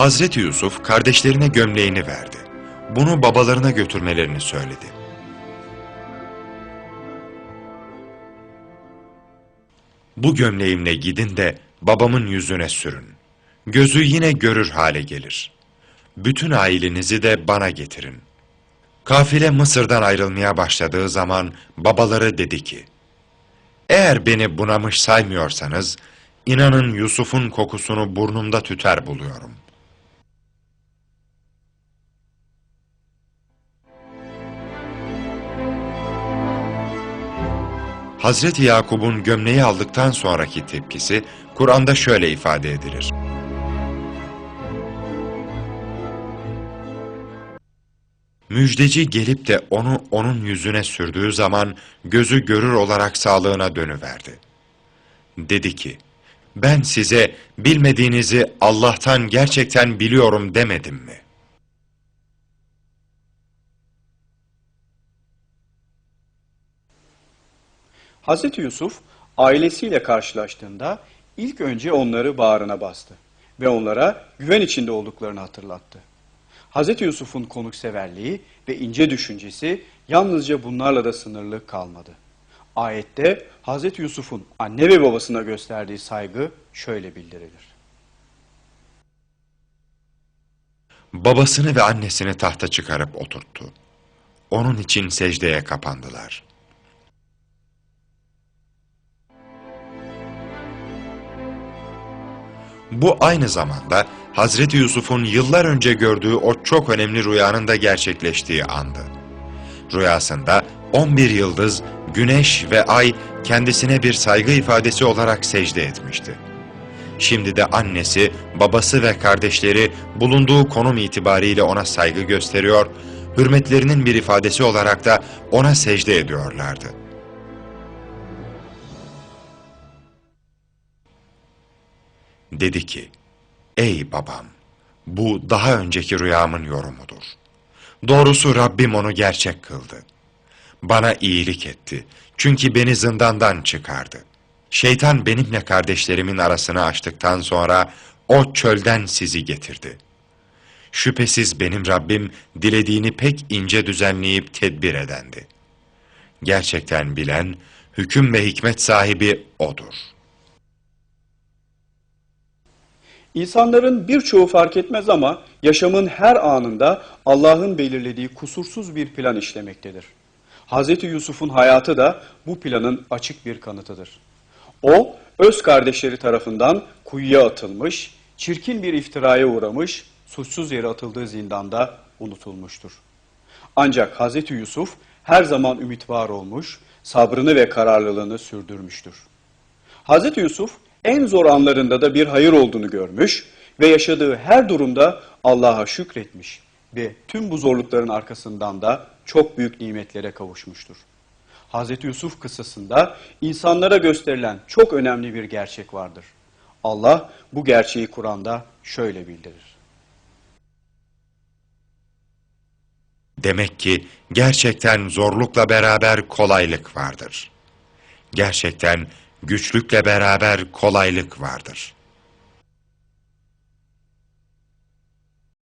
Hazreti Yusuf kardeşlerine gömleğini verdi. Bunu babalarına götürmelerini söyledi. Bu gömleğimle gidin de babamın yüzüne sürün. Gözü yine görür hale gelir. Bütün ailenizi de bana getirin. Kafile Mısır'dan ayrılmaya başladığı zaman babaları dedi ki, Eğer beni bunamış saymıyorsanız, inanın Yusuf'un kokusunu burnumda tüter buluyorum. Hazreti Yakub'un gömleği aldıktan sonraki tepkisi, Kur'an'da şöyle ifade edilir. Müjdeci gelip de onu onun yüzüne sürdüğü zaman gözü görür olarak sağlığına dönüverdi. Dedi ki, ben size bilmediğinizi Allah'tan gerçekten biliyorum demedim mi? Hazreti Yusuf ailesiyle karşılaştığında ilk önce onları bağrına bastı ve onlara güven içinde olduklarını hatırlattı. Hazreti Yusuf'un konukseverliği ve ince düşüncesi yalnızca bunlarla da sınırlı kalmadı. Ayette Hazreti Yusuf'un anne ve babasına gösterdiği saygı şöyle bildirilir. Babasını ve annesini tahta çıkarıp oturttu. Onun için secdeye kapandılar. Bu aynı zamanda Hazreti Yusuf'un yıllar önce gördüğü o çok önemli rüyanın da gerçekleştiği andı. Rüyasında 11 yıldız, güneş ve ay kendisine bir saygı ifadesi olarak secde etmişti. Şimdi de annesi, babası ve kardeşleri bulunduğu konum itibariyle ona saygı gösteriyor, hürmetlerinin bir ifadesi olarak da ona secde ediyorlardı. Dedi ki, Ey babam, bu daha önceki rüyamın yorumudur. Doğrusu Rabbim onu gerçek kıldı. Bana iyilik etti, çünkü beni zindandan çıkardı. Şeytan benimle kardeşlerimin arasını açtıktan sonra o çölden sizi getirdi. Şüphesiz benim Rabbim dilediğini pek ince düzenleyip tedbir edendi. Gerçekten bilen, hüküm ve hikmet sahibi O'dur. İnsanların birçoğu fark etmez ama yaşamın her anında Allah'ın belirlediği kusursuz bir plan işlemektedir. Hz. Yusuf'un hayatı da bu planın açık bir kanıtıdır. O, öz kardeşleri tarafından kuyuya atılmış, çirkin bir iftiraya uğramış, suçsuz yere atıldığı zindanda unutulmuştur. Ancak Hz. Yusuf her zaman ümit var olmuş, sabrını ve kararlılığını sürdürmüştür. Hz. Yusuf en zor anlarında da bir hayır olduğunu görmüş ve yaşadığı her durumda Allah'a şükretmiş ve tüm bu zorlukların arkasından da çok büyük nimetlere kavuşmuştur. Hz. Yusuf kıssasında insanlara gösterilen çok önemli bir gerçek vardır. Allah bu gerçeği Kur'an'da şöyle bildirir. Demek ki gerçekten zorlukla beraber kolaylık vardır. Gerçekten güçlükle beraber kolaylık vardır.''